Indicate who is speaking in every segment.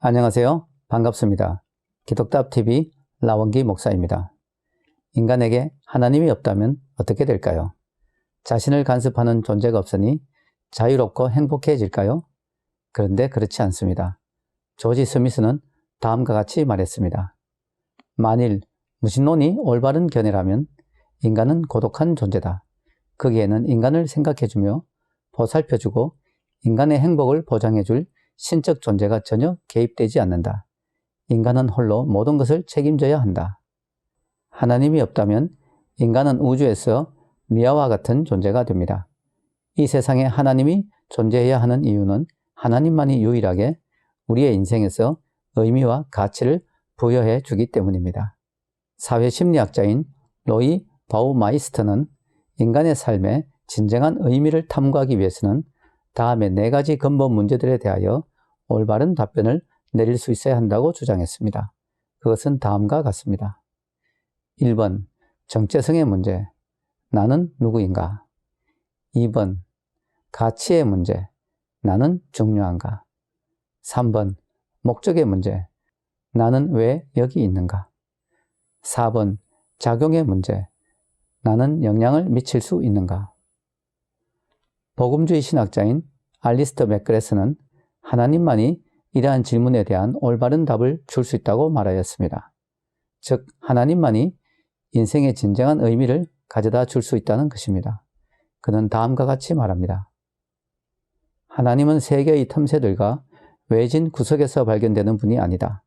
Speaker 1: 안녕하세요. 반갑습니다. 기독답TV 라원기 목사입니다. 인간에게 하나님이 없다면 어떻게 될까요? 자신을 간섭하는 존재가 없으니 자유롭고 행복해질까요? 그런데 그렇지 않습니다. 조지 스미스는 다음과 같이 말했습니다. 만일 무신론이 올바른 견해라면 인간은 고독한 존재다. 거기에는 인간을 생각해주며 보살펴주고 인간의 행복을 보장해줄 신적 존재가 전혀 개입되지 않는다. 인간은 홀로 모든 것을 책임져야 한다. 하나님이 없다면 인간은 우주에서 미아와 같은 존재가 됩니다. 이 세상에 하나님이 존재해야 하는 이유는 하나님만이 유일하게 우리의 인생에서 의미와 가치를 부여해 주기 때문입니다. 사회 심리학자인 로이 바우마이스터는 인간의 삶에 진정한 의미를 탐구하기 위해서는 다음에 네 가지 근본 문제들에 대하여 올바른 답변을 내릴 수 있어야 한다고 주장했습니다. 그것은 다음과 같습니다. 1번, 정체성의 문제. 나는 누구인가? 2번, 가치의 문제. 나는 중요한가? 3번, 목적의 문제. 나는 왜 여기 있는가? 4번, 작용의 문제. 나는 영향을 미칠 수 있는가? 복음주의 신학자인 알리스터 맥그레스는 하나님만이 이러한 질문에 대한 올바른 답을 줄 수 있다고 말하였습니다. 즉, 하나님만이 인생의 진정한 의미를 가져다 줄 수 있다는 것입니다. 그는 다음과 같이 말합니다. 하나님은 세계의 틈새들과 외진 구석에서 발견되는 분이 아니다.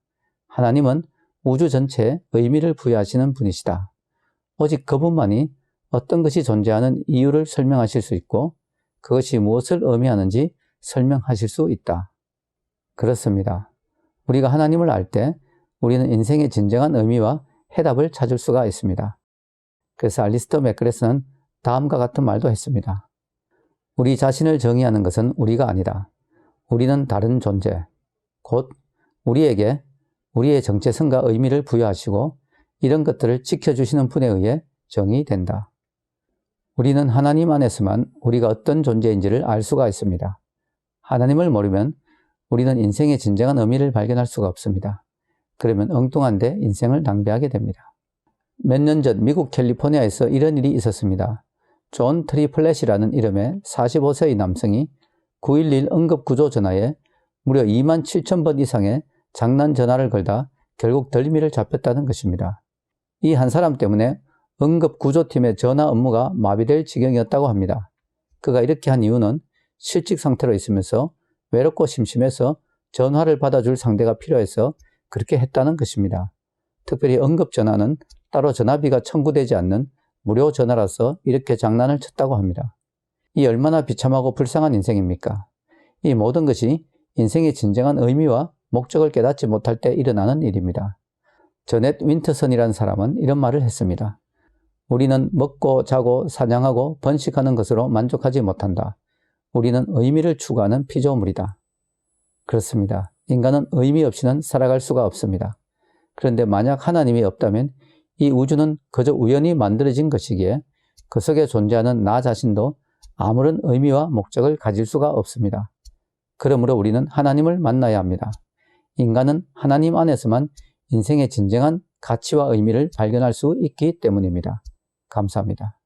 Speaker 1: 하나님은 우주 전체에 의미를 부여하시는 분이시다. 오직 그분만이 어떤 것이 존재하는 이유를 설명하실 수 있고 그것이 무엇을 의미하는지 설명하실 수 있다. 그렇습니다. 우리가 하나님을 알 때 우리는 인생의 진정한 의미와 해답을 찾을 수가 있습니다. 그래서 알리스터 맥그레스는 다음과 같은 말도 했습니다. 우리 자신을 정의하는 것은 우리가 아니다. 우리는 다른 존재, 곧 우리에게 우리의 정체성과 의미를 부여하시고 이런 것들을 지켜주시는 분에 의해 정의된다. 우리는 하나님 안에서만 우리가 어떤 존재인지를 알 수가 있습니다. 하나님을 모르면 우리는 인생의 진정한 의미를 발견할 수가 없습니다. 그러면 엉뚱한데 인생을 낭비하게 됩니다. 몇 년 전 미국 캘리포니아에서 이런 일이 있었습니다. 존 트리플렛이라는 이름의 45세의 남성이 911 응급구조 전화에 무려 2만 7천 번 이상의 장난 전화를 걸다 결국 덜미를 잡혔다는 것입니다. 이 한 사람 때문에 응급구조팀의 전화 업무가 마비될 지경이었다고 합니다. 그가 이렇게 한 이유는 실직 상태로 있으면서 외롭고 심심해서 전화를 받아줄 상대가 필요해서 그렇게 했다는 것입니다. 특별히 응급전화는 따로 전화비가 청구되지 않는 무료 전화라서 이렇게 장난을 쳤다고 합니다. 이 얼마나 비참하고 불쌍한 인생입니까? 이 모든 것이 인생의 진정한 의미와 목적을 깨닫지 못할 때 일어나는 일입니다. 저넷 윈터선이라는 사람은 이런 말을 했습니다. 우리는 먹고 자고 사냥하고 번식하는 것으로 만족하지 못한다. 우리는 의미를 추구하는 피조물이다. 그렇습니다. 인간은 의미 없이는 살아갈 수가 없습니다. 그런데 만약 하나님이 없다면 이 우주는 그저 우연히 만들어진 것이기에 그 속에 존재하는 나 자신도 아무런 의미와 목적을 가질 수가 없습니다. 그러므로 우리는 하나님을 만나야 합니다. 인간은 하나님 안에서만 인생의 진정한 가치와 의미를 발견할 수 있기 때문입니다. 감사합니다.